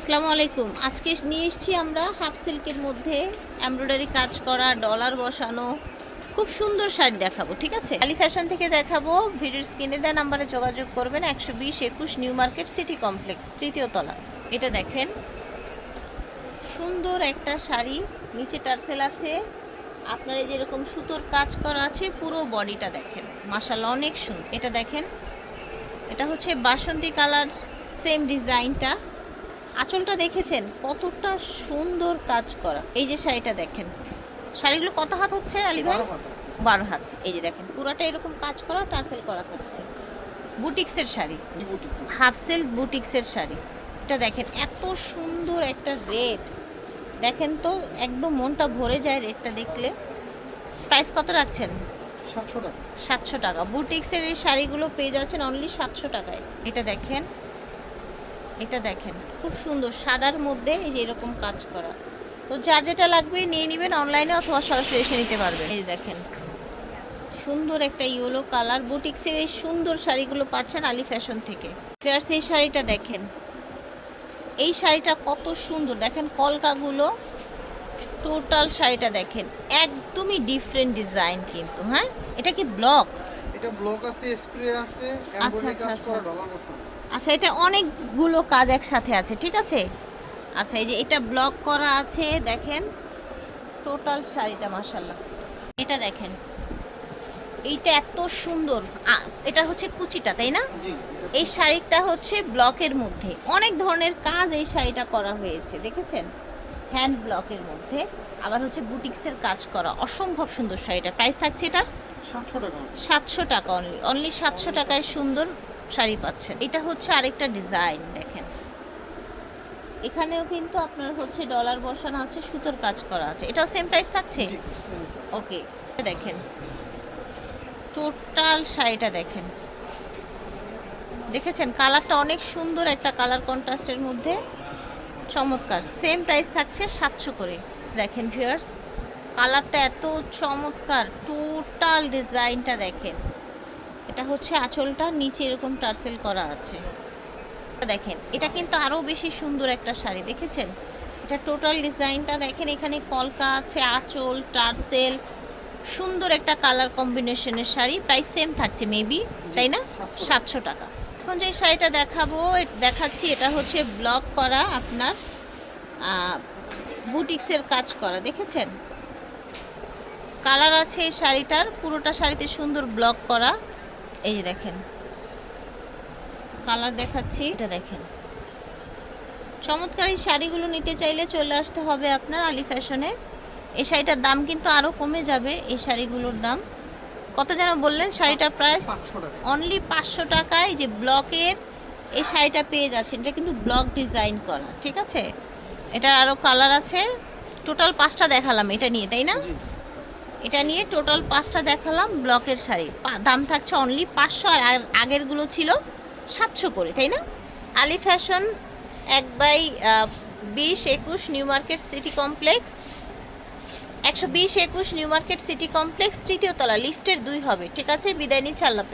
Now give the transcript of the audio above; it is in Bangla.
আসসালামু আলাইকুম। আজকে নিয়ে এসেছি আমরা হাফ সিল্কের মধ্যে এমব্রয়ডারি কাজ করা ডলার বসানো, খুব সুন্দর শাড়ি দেখাবো, ঠিক আছে? আলি ফ্যাশন থেকে দেখাবো, ভিডিওর স্ক্রিনে দেওয়া নাম্বারে যোগাযোগ করবেন, একশো বিশ একুশ নিউ মার্কেট সিটি কমপ্লেক্স তৃতীয় তলা। এটা দেখেন। সুন্দর একটা শাড়ি, নিচে টার্সেল আছে। আপনারা যেরকম সুতোর কাজ করা আছে, পুরো বডিটা দেখেন। মাসাল্লাহ অনেক সুন্দর। এটা দেখেন। এটা হচ্ছে বাসন্তী কালার সেম ডিজাইনটা আঁচলটা দেখেছেন? কতটা সুন্দর কাজ করা। এই যে শাড়িটা দেখেন। শাড়িগুলো কত হাত হচ্ছে আলী ভাই? বারো হাত। এই যে দেখেন পুরোটা এরকম কাজ করা টার্সেল করা থাকছে। বুটিক্সের শাড়ি। হাফ সিল্ক বুটিক্সের শাড়ি। এটা দেখেন এত সুন্দর একটা রেড দেখেন তো একদম মনটা ভরে যায় রেটটা দেখলে। প্রাইস কত রাখছেন? সাতশো টাকা। সাতশো টাকা। বুটিক্সের এই শাড়িগুলো পেয়ে যাচ্ছেন অনলি সাতশো টাকায়। এটা দেখেন এটা দেখেন খুব সুন্দর সাদার মধ্যে এই যে এরকম কাজ করা। তো যার যেটা লাগবে নিয়ে নেবেন অনলাইনে অথবা সরাসরি এসে নিতে পারবেন। এই দেখেন সুন্দর একটা ইয়েলো কালার বুটিক্সের এই সুন্দর শাড়িগুলো পাচ্ছেন আলি ফ্যাশন থেকে। ফেয়ার্স এই শাড়িটা দেখেন এই শাড়িটা কত সুন্দর দেখেন কলকাগুলো টোটাল শাড়িটা দেখেন একদমই ডিফারেন্ট ডিজাইন কিন্তু হ্যাঁ? এটা কি ব্লক এটা ব্লক আছে স্প্রে আছে আচ্ছা, আচ্ছা, আচ্ছা। আচ্ছা এটা অনেকগুলো কাজ একসাথে আছে ঠিক আছে? আচ্ছা এই যে এটা ব্লক করা আছে দেখেন। টোটাল শাড়িটা মাসাল্লাহ এটা দেখেন। এইটা এত সুন্দর। এটা হচ্ছে কুচিটা তাই না? এই শাড়িটা হচ্ছে ব্লকের মধ্যে। অনেক ধরনের কাজ এই শাড়িটা করা হয়েছে দেখেছেন? হ্যান্ড ব্লকের মধ্যে। আবার হচ্ছে বুটিক্সের কাজ করা। অসম্ভব সুন্দর শাড়িটা। প্রাইস থাকছে এটার? সাতশো টাকা। সাতশো টাকা অনলি অনলি সাতশো টাকায় সুন্দর। শাড়ি পাচ্ছেন। এটা হচ্ছে আরেকটা ডিজাইন দেখেন। এখানেও কিন্তু আপনার হচ্ছে ডলার বসানো আছে সুতোর কাজ করা আছে। এটাও সেম প্রাইস থাকছে? ওকে দেখেন। টোটাল শাড়িটা দেখেন। দেখেছেন? কালারটা অনেক সুন্দর একটা কালার কন্ট্রাস্টের মধ্যে। চমৎকার। সেম প্রাইস থাকছে সাতশো করে। দেখেন ভিউয়ার্স কালারটা এত চমৎকার। টোটাল ডিজাইনটা দেখেন। এটা হচ্ছে আঁচলটা নিচে এরকম টার্সেল করা আছে। দেখেন এটা কিন্তু আরও বেশি সুন্দর একটা শাড়ি দেখেছেন? এটা টোটাল ডিজাইনটা দেখেন এখানে কলকা আছে আঁচল টার্সেল সুন্দর একটা কালার কম্বিনেশনের শাড়ি প্রাইস সেম থাকছে মেবি তাই না? সাতশো টাকা। এখন যে শাড়িটা দেখাবো দেখাচ্ছি এটা হচ্ছে ব্লক করা আপনার বুটিক্সের কাজ করা দেখেছেন? কালার আছে এই শাড়িটার পুরোটা শাড়িতে সুন্দর ব্লক করা। এই যে দেখেন। কালার দেখাচ্ছি এটা দেখেন। চমৎকার এই শাড়িগুলো নিতে চাইলে চলে আসতে হবে আপনার আলি ফ্যাশনে। এই শাড়িটার দাম কিন্তু আরও কমে যাবে এই শাড়িগুলোর দাম। কত যেন বললেন শাড়িটার প্রাইস অনলি পাঁচশো টাকায় যে ব্লকের এই শাড়িটা পেয়ে যাচ্ছেন। এটা কিন্তু ব্লক ডিজাইন করা ঠিক আছে? এটার আরও কালার আছে। টোটাল পাঁচটা দেখালাম এটা নিয়ে তাই না? এটা নিয়ে টোটাল পাঁচটা দেখালাম ব্লকের শাড়ি। দাম থাকছে অনলি পাঁচশো আর আগেরগুলো ছিল সাতশো করে, তাই না? আলি ফ্যাশন এক বাই বিশ একুশ নিউ মার্কেট সিটি কমপ্লেক্স একশো বিশ একুশ নিউ মার্কেট সিটি কমপ্লেক্স তৃতীয় তলা লিফটের দুই হবে। ঠিক আছে, বিদায় নিচ্ছে, আল্লাহ